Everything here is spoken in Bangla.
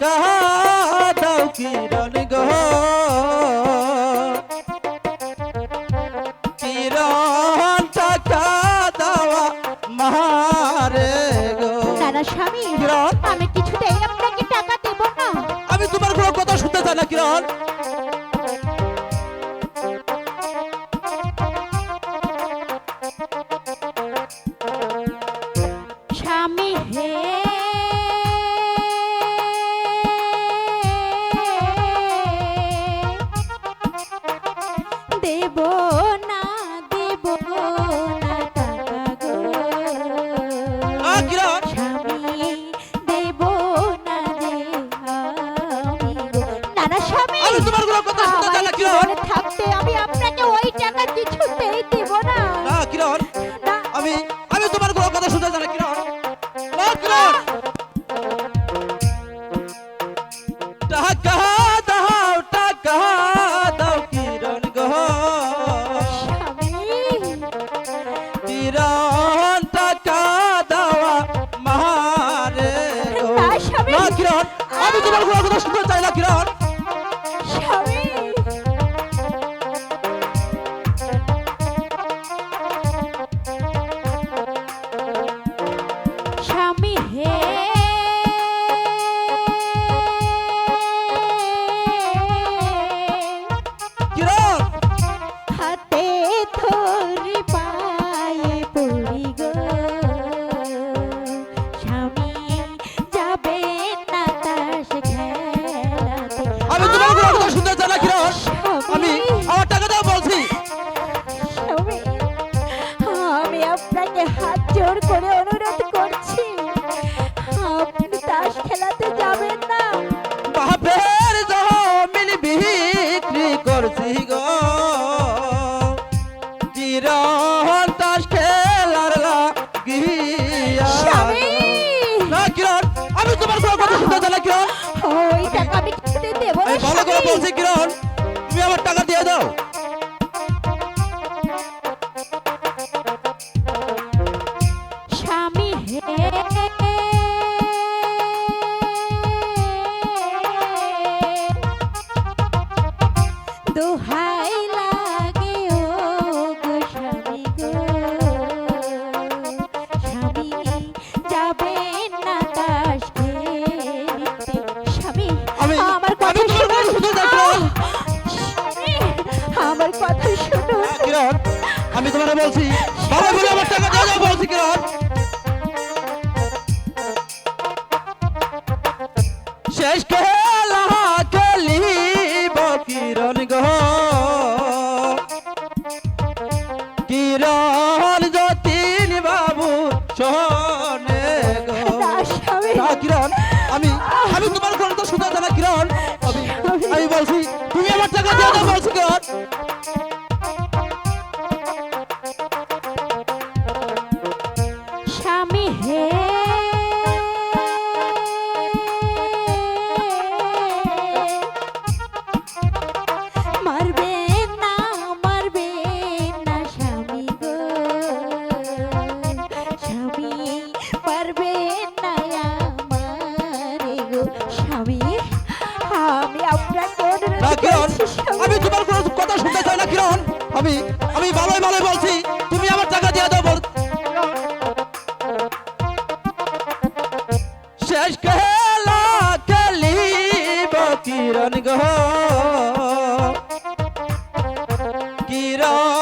कहा दाव किरण गो কিরণ টাকা দাওয়া মারে গো? দাদা স্বামী আমি কিছুতেই না দেব না টাকা গো। স্বামী দেব না নানা স্বামী তোমারগুলো কথা শুনতে না কিরণ? থাকতে আমি আপনাকে ওই টাকা কিছুতেই দেব না। না কিরণ? আমি আমি তোমারগুলো কথা শুনতে না কিরণ? না কিরণ? টাকা কিরণ টাকা দাও মারে কিরণ? আমি তোমার কোনো কথা শুনতে চাই না কিরণ? কিরণ তাস খেলার লাগিয়া। কিরণ আমি তোমার কোনো কথা শুনতে চাই কিরণ। ওই টাকা আমি কিছুতে দেবো না ভালো করে। বলছি কিরণ তুমি আমার টাকা দিয়ে দাও। স্বামী হে! দোহাই লাগে কিরণ? আমি তোমার বলছি ভালো করে আমার টাকা দিয়ে বলছি কিরণ। শেষ খেলা খেলিব কিরণ গো। কিরণ যতীন বাবু শোনে গো। কিরণ আমি আমি তোমার কোনো তো শুনতে চাই কিরণ। আমি আমি বলছি তুমি আমার টাকা দিয়ে দাও বলছি কিরণ। না, কিরণ? আমি তোমার কোনো কথা শুনতে চাই না, কিরণ। আমি আমি ভালোই ভালোই বলছি, তুমি আমার টাকা দিয়ে দাও শেষ খেলা খেলিব, কিরণ গো। কিরণ